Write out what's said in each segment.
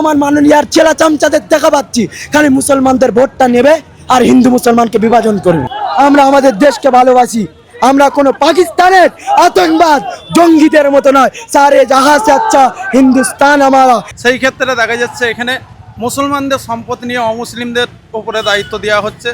বর্তমান মাননীয়ার চেলা চামচাদের দেখা পাচ্ছি। খালি মুসলমানদের ভোটটা নেবে আর হিন্দু মুসলমানকে বিভাজন করবে। আমরা আমাদের দেশকে ভালোবাসি। আমরা কোনো পাকিস্তানের আতঙ্কবাদ জঙ্গিদের মতো নয়। সারে জাহাজ আচ্ছা হিন্দুস্তান আমারা। সেই ক্ষেত্রে দেখা যাচ্ছে এখানে মুসলমানদের সম্পদ নিয়ে অমুসলিমদের উপরে দায়িত্ব দেওয়া হচ্ছে।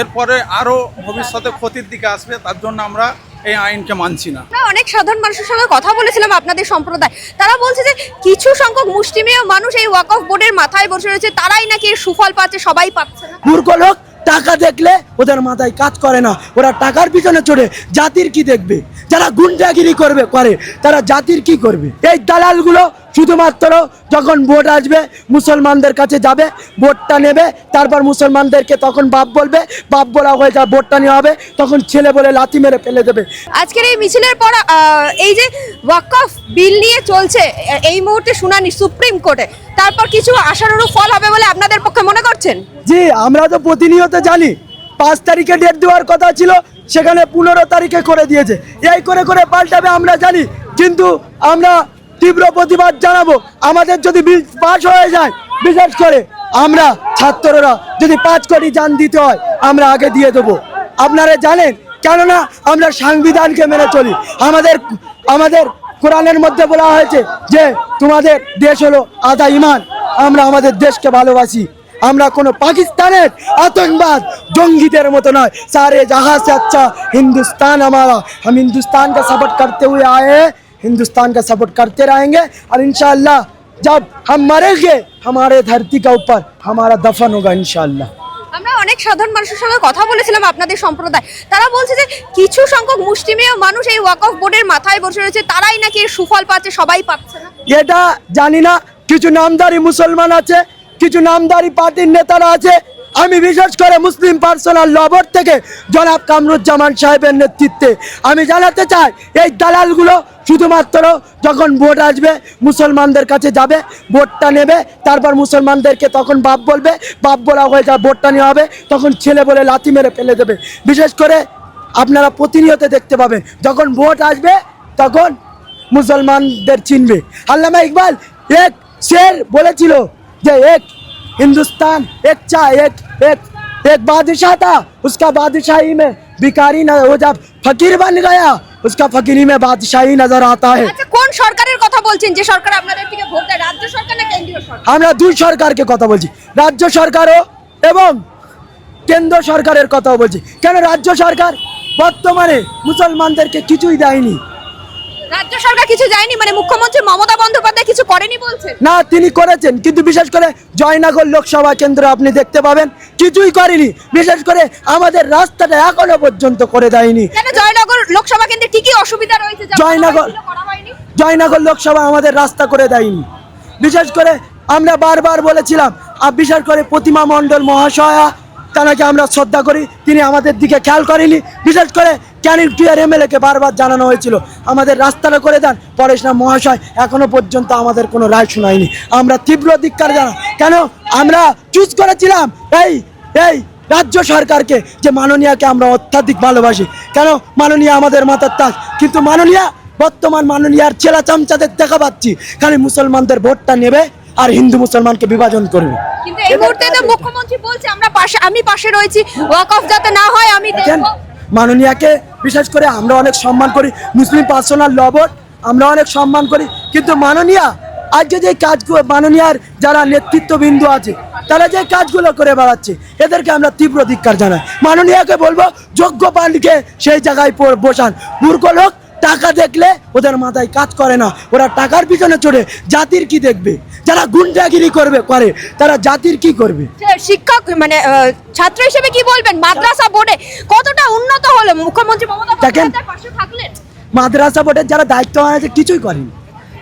এরপরে আরও ভবিষ্যতে ক্ষতির দিকে আসবে, তার জন্য আমরা এই আইনকে মানছি না। অনেক সাধারণ মানুষের সঙ্গে কথা বলেছিলাম আপনাদের সম্প্রদায়। তারা বলছে যে কিছু সংখ্যক মুষ্টিমেয় মানুষ এই ওয়াক অফ বোর্ডের মাথায় বসে রয়েছে তারাই নাকি এর সুফল পাচ্ছে সবাই পাচ্ছে না। মূর্খ লোক টাকা দেখলে ওদের মাথায় কাজ করে না। ওরা টাকার পিছনে চড়ে জাতির কি দেখবে? যারা গুন্ডাগিরি করবে করে তারা জাতির কি করবে? এই দালালগুলো শুধুমাত্র যখন ভোট আসবে মুসলমানদের কাছে যাবে ভোটটা নেবে তারপর মুসলমানদেরকে তখন বাপ বলবে বাপ বলা হয়ে যা ভোটটা নেওয়া হবে তখন ছেলে বলে লাথি মেরে ফেলে দেবে। আজকের এই মিছিলের পর এই যে ওয়াক অফ বিল নিয়ে চলছে এই মুহূর্তে শুনানি সুপ্রিম কোর্টে তারপর কিছু আশানুরূপ ফল হবে বলে আপনাদের পক্ষে মনে করছেন? জি আমরা তো প্রতিনিয়ত জানি পাঁচ তারিখে ডেট দেওয়ার কথা ছিল সেখানে পনেরো তারিখে করে দিয়েছে। এই করে করে পাল্টাবে আমরা জানি কিন্তু আমরা তীব্র প্রতিবাদ জানাব। আমাদের যদি বিল পাশ হয়ে যায়, বিশেষ করে আমরা ছাত্ররা যদি পাঁচ কোটি যান দিতে হয়, আমরা আগে দিয়ে দেবো। আপনারা জানেন, কেননা আমরা সাংবিধানকে মেনে চলি। আমাদের আমাদের কোরআনের মধ্যে বলা হয়েছে যে, তোমাদের দেশ হলো আদা ইমান, আমরা আমাদের দেশকে ভালোবাসি। আমরা কোনো পাকিস্তানের আতঙ্কবাদ জঙ্গিদের মতো নয়। সারে জাহাজ আচ্ছা হিন্দুস্তান আমারা। আমি হিন্দুস্তানকে সাপোর্ট করতে करते हुए हिंदुस्तान का सपोर्ट करते रहेंगे और इंशाल्लाह जब हम मरेंगे हमारे धरती का ऊपर हमारा दफन होगा इंशाल्लाह আমরা অনেক সাধারণ মানুষের সঙ্গে কথা বলেছিলাম আপনাদের সম্প্রদায় তারা বলছে যে কিছু সংখ্যক মুষ্টিমেয় মানুষ এই ওয়াক অফ বোর্ডের মাথায় বসে রয়েছে তারাই নাকি এর সুফল পাচ্ছে সবাই পাচ্ছে না এটা জানি না কিছু নামদারি মুসলমান আছে কিছু নামদারি পার্টির নেতারা আছে আমি বিশেষ করে মুসলিম পার্সোনাল লবর থেকে জনাব কামরুজ্জামান সাহেবের নেতৃত্বে আমি জানাতে চাই, এই দালালগুলো শুধুমাত্র যখন ভোট আসবে, মুসলমানদের কাছে যাবে, ভোটটা নেবে, তারপর মুসলমানদেরকে তখন বাপ বলবে, বাপ বলা হয়ে যা ভোটটা নেওয়া হবে, তখন ছেলে বলে লাথি মেরে ফেলে দেবে। বিশেষ করে আপনারা প্রতিনিয়ত দেখতে পাবেন, যখন ভোট আসবে, তখন মুসলমানদের চিনবে। আল্লামা ইকবাল এক শের বলেছিল যে এক हिंदुस्तान एक चा एक एक एक बादशाह था उसका बादशाही में भिखारी न वो जब फकीर बन गया उसका फकीरी में बादशाही नजर आता है আচ্ছা কোন সরকারের কথা বলছেন যে সরকার আপনাদের থেকে ভোট দেয় রাজ্য সরকার না কেন্দ্রীয় সরকার আমরা দুই সরকারকে কথা বলছি রাজ্য সরকারও এবং কেন্দ্র সরকারের কথাও বলছি কেন রাজ্য সরকার বর্তমানে মুসলমানদেরকে কিছুই দেয়নি রাজ্য সরকার কিছু যায়নি মানে মুখ্যমন্ত্রী মমতা বন্দ্যোপাধ্যায় কিছু করেনি বলছেন? না তিনি করেছেন কিন্তু বিশেষ করে জয়নগর লোকসভা কেন্দ্র আপনি দেখতে পাবেন কিছুই করেনি। বিশেষ করে আমাদের রাস্তাটা এখনও পর্যন্ত করে দেয়নি। জয়নগর লোকসভা কেন্দ্রে কি কি অসুবিধা রয়েছে জয়নগর-? জয়নগর লোকসভা আমাদের রাস্তা করে দেয়নি। বিশেষ করে আমরা বারবার বলেছিলাম আর বিশেষ করে প্রতিমা মণ্ডল মহাশয়া তাকে আমরা শ্রদ্ধা করি। তিনি আমাদের দিকে খেয়াল করেনি বিশেষ করে ক্যানিং টুয়ার এমএলএকে বারবার জানানো হয়েছিল। আমাদের রাস্তাটা করে দেন। পরেশ না মহাশয় এখনও পর্যন্ত আমাদের কোনো রায় শোনায়নি। আমরা তীব্র ধিক্কার জানা কেন? আমরা চুজ করেছিলাম এই এই রাজ্য সরকারকে যে মাননীয়াকে আমরা অত্যাধিক ভালোবাসি। কেন? মাননীয়া আমাদের মাথার তাজ। কিন্তু মাননীয়া, বর্তমান মাননীয়ার চেলা চামচাদের দেখা পাচ্ছি। খালি মুসলমানদের ভোটটা নেবে আর হিন্দু মুসলমানকে বিভাজন করবে। কিন্তু এই মুহূর্তে তো মুখ্যমন্ত্রী বলছে আমরা পাশে আমি পাশে রয়েছি ওয়াক অফ যাতে না হয় আমি মাননীয়াকে বিশেষ করে আমরা অনেক সম্মান করি মুসলিম পার্সোনাল লবর আমরা অনেক সম্মান করি কিন্তু মাননীয়া আজকে যে কাজগুলো মাননীয়ার যারা নেতৃত্ববিন্দু আছে তারা যে কাজগুলো করে বেড়াচ্ছে এদেরকে আমরা তীব্র ধিক্কার জানাই। মাননীয়াকে বলব যোগ্য পান্ডকে সেই জায়গায় বসান। মূর্খ লোক টাকা দেখলে ওদের মাথায় কাজ করে না। ওরা টাকার পিছনে চড়ে জাতির কি দেখবে? যারা গুন্ডাগিরি করবে করে তারা জাতির কি করবে? শিক্ষক মানে ছাত্র হিসেবে কি বলবেন? মাদ্রাসা বোর্ডে কতটা উন্নত হলো? মুখ্যমন্ত্রী মমতা দেখেন। পাশে থাকলেন। মাদ্রাসা বোর্ডের যারা দায়িত্ব আছে কিছুই করেনি।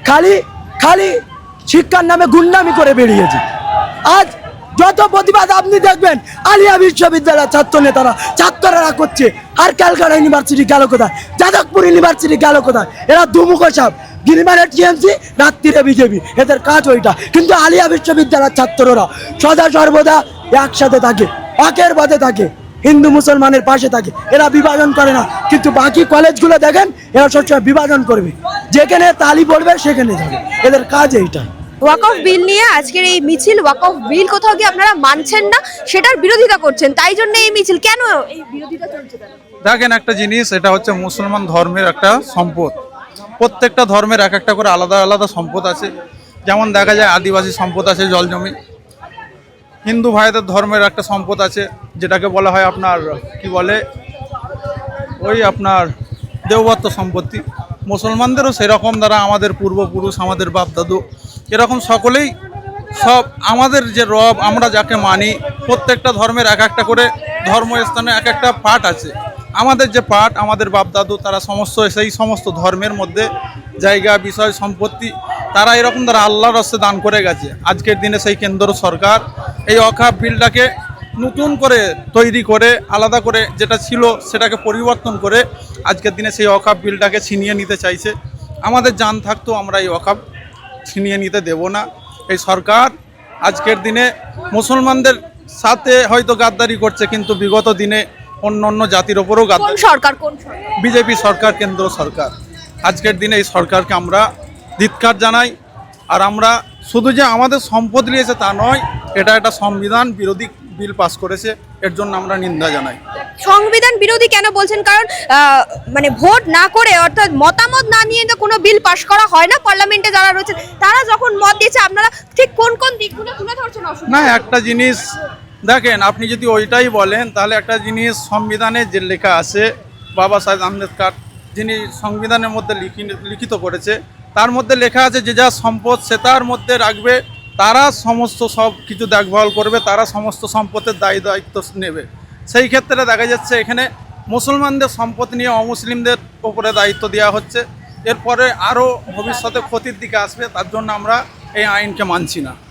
খালি খালি শিক্ষার নামে গুন্ডামি করে বেরিয়েছে। আজ যত প্রতিবাদ আপনি দেখবেন আলিয়া বিশ্ববিদ্যালয়ের ছাত্র নেতারা ছাত্ররা করছে। আর ক্যালকাটা ইউনিভার্সিটি গেল কোথায়? যাদবপুর ইউনিভার্সিটি গেল কোথায়? এরা দুমুখ সাপ গিরিমারে টিএমসি রাত্রিরে বিজেপি। এদের কাজ ওইটা। কিন্তু আলিয়া বিশ্ববিদ্যালয়ের ছাত্ররা সদা সর্বদা একসাথে থাকে, একের বাদে থাকে। হিন্দু মুসলমানের পাশে থাকে। এরা বিভাজন করে না। কিন্তু বাকি কলেজগুলো দেখেন, এরা সবসময় বিভাজন করবে। যেখানে তালি পড়বে, সেখানে যাবে। এদের কাজ এইটা। ওয়াক অফ বিল নিয়ে আজকের এই মিছিল ওয়াক অফ বিল কোথাও গিয়ে আপনারা মানছেন না? সেটার বিরোধিতা করছেন। তাই জন্য এই মিছিল। কেন এই বিরোধিতা চলছে? দেখেন একটা জিনিস, এটা হচ্ছে মুসলমান ধর্মের একটা সম্পদ। প্রত্যেকটা ধর্মের এক একটা করে আলাদা আলাদা সম্পদ আছে। যেমন দেখা যায় আদিবাসী সম্পদ আছে, জল জমি। হিন্দু ভাইদের ধর্মের একটা সম্পদ আছে, যেটাকে বলা হয় আপনার, কি বলে? ওই আপনার দেওবত্ত সম্পত্তি। মুসলমানদেরও সেরকম দ্বারা আমাদের পূর্বপুরুষ, আমাদের বাপ দাদু এরকম সকলেই সব আমাদের যে রব, আমরা যাকে মানি, প্রত্যেকটা ধর্মের এক একটা করে ধর্মস্থানে এক একটা পাঠ আছে। আমাদের যে পাঠ, আমাদের বাপ দাদু তারা সমস্ত, সেই সমস্ত ধর্মের মধ্যে জায়গা, বিষয়, সম্পত্তি, তারা এরকম দ্বারা আল্লাহর রস্তে দান করে গেছে। আজকের দিনে সেই কেন্দ্র সরকার এই অখাপ বিলটাকে নতুন করে তৈরি করে, আলাদা করে যেটা ছিল সেটাকে পরিবর্তন করে আজকের দিনে সেই অকাপ বিলটাকে ছিনিয়ে নিতে চাইছে। আমাদের জান থাকতো আমরা এই অকাপ ছিনিয়ে নিতে দেব না। এই সরকার আজকের দিনে মুসলমানদের সাথে হয়তো গাদ্দারি করছে, কিন্তু বিগত দিনে অন্য অন্য জাতির ওপরও কোন সরকার কোন সরকার? বিজেপি সরকার কেন্দ্র সরকার। আজকের দিনে এই সরকারকে আমরা ধিৎকার জানাই আর আমরা শুধু যে আমাদের সম্পদ নিয়েছে তা নয় এটা একটা সংবিধান বিরোধী বিল পাস করেছে এর জন্য আমরা নিন্দা জানাই। সংবিধান বিরোধী কেন বলছেন? কারণ আহ, মানে ভোট না করে অর্থাৎ মতামত না নিয়ে তো কোনো বিল পাশ করা হয় না পার্লামেন্টে যারা রয়েছে তারা যখন মত দিয়েছে আপনারা ঠিক কোন কোন দিকগুলো তুলে ধরছেন অসুবিধা? না একটা জিনিস দেখেন, আপনি যদি ওইটাই বলেন, তাহলে একটা জিনিস সংবিধানে যে লেখা আছে, বাবা সাহেব আম্বেদকর, যিনি সংবিধানের মধ্যে লিখি- লিখিত করেছে, তার মধ্যে লেখা আছে, যে যা সম্পদ সে তার মধ্যে রাখবে, তারা সমস্ত সব কিছু দেখভাল করবে, তারা সমস্ত সম্পদের দায়ী দায়িত্ব নেবে। সেই ক্ষেত্রে দেখা যাচ্ছে, এখানে মুসলমানদের সম্পদ নিয়ে অমুসলিমদের উপরে দায়িত্ব দেওয়া হচ্ছে, এরপরে আরও ভবিষ্যতে ক্ষতির দিকে আসবে, তার জন্য আমরা এই আইনকে মানছি না।